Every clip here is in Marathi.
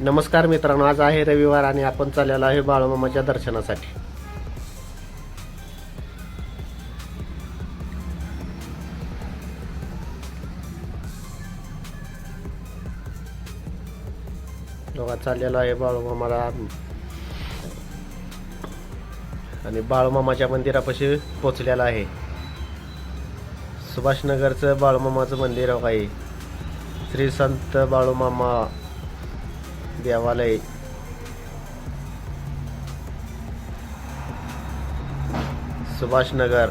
नमस्कार मित्रांनो आज आहे रविवार आणि आपण चाललेलो आहे बाळूमामाच्या दर्शनासाठी. बघा चाललेलो आहे बाळूमामाला आणि बाळूमामाच्या मंदिरापाशी पोचलेला आहे. सुभाषनगरचं बाळूमामाचं मंदिर आहे. श्री संत बाळूमामा देवालय. सुभाषनगर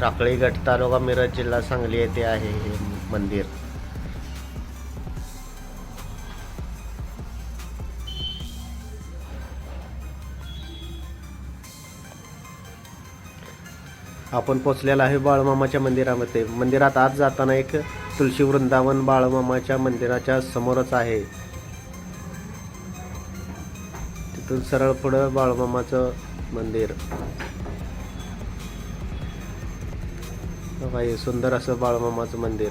टाकळी गट तालुका मिरज जिल्हा सांगली येथे आहे हे मंदिर. आपण पोचलेला आहे बाळमामाच्या मंदिरामध्ये. मंदिरात आत जाताना एक तुळशी वृंदावन बाळमामाच्या मंदिराच्या समोरच आहे. तिथून सरळ पुढं बाळमामाचं मंदिर. बाबा हे सुंदर असं बाळमामाचं मंदिर.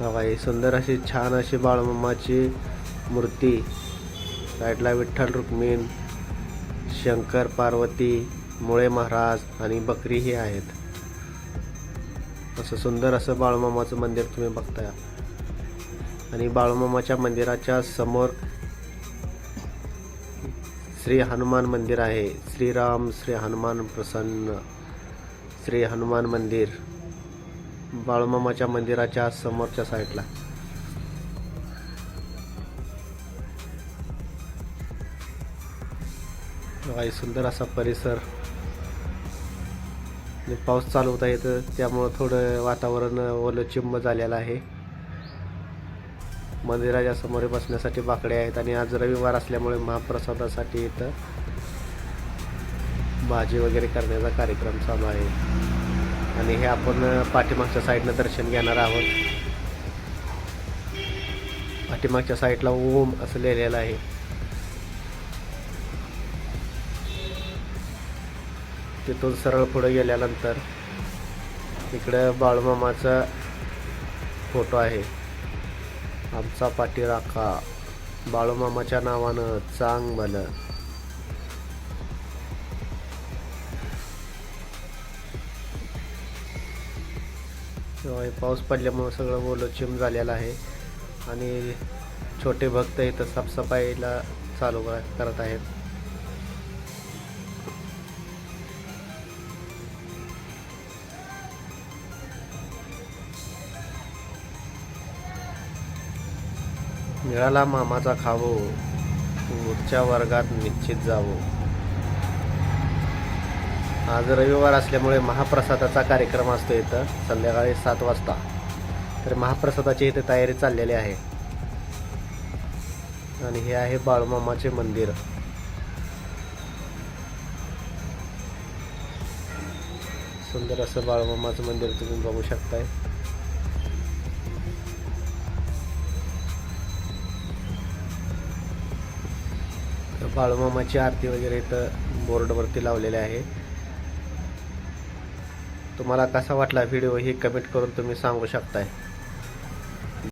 बाबा हे सुंदर अशी छान अशी बाळमामाची मूर्ती. साईडला विठ्ठल रुक्मिण शंकर पार्वती मुळे महाराज आणि बकरी ही आहेत. असं सुंदर असं बाळमामाचं मंदिर तुम्ही बघताय. आणि बाळमामाच्या मंदिराच्या समोर श्री हनुमान मंदिर आहे. श्रीराम श्री हनुमान प्रसन्न. श्री हनुमान मंदिर. बाळमामाच्या मंदिराच्या समोरच्या साईडला. सुंदर असा परिसर. पाऊस चालू होता येतं त्यामुळं थोडं वातावरण ओलं चिंब झालेलं आहे. मंदिराच्या समोर बसण्यासाठी बाकडे आहेत आणि आज रविवार असल्यामुळे महाप्रसादासाठी इथं भाजी वगैरे करण्याचा कार्यक्रम चालू आहे. आणि हे आपण पाठीमागच्या साईडनं दर्शन घेणार आहोत. पाठीमागच्या साईडला ओम असं लिहिलेलं आहे. तिथून सरळ पुढे गेल्यानंतर इकडं बाळूमामाचा फोटो आहे. आमचा पाठीराखा बाळूमामाच्या नावानं चांग भलं पाऊस पडल्यामुळं सगळं ओलं चिम झालेलं आहे. आणि छोटे भक्त इथं साफसफाईला चालू कर- करत आहेत. मिळाला मामाचा खावो पुढच्या वर्गात निश्चित जावो. आज रविवार असल्यामुळे महाप्रसादाचा कार्यक्रम असतो इथं संध्याकाळी सात वाजता. तर महाप्रसादाची इथे तयारी चाललेली आहे. आणि हे आहे बाळूमामाचे मंदिर. सुंदर असं बाळूमामाचं मंदिर तुम्ही बघू शकताय. बाळूमामाची आरती वगैरे इथं बोर्डवरती लावलेले आहे. तुम्हाला कसा वाटला व्हिडिओ हे कमेंट करून तुम्ही सांगू शकताय.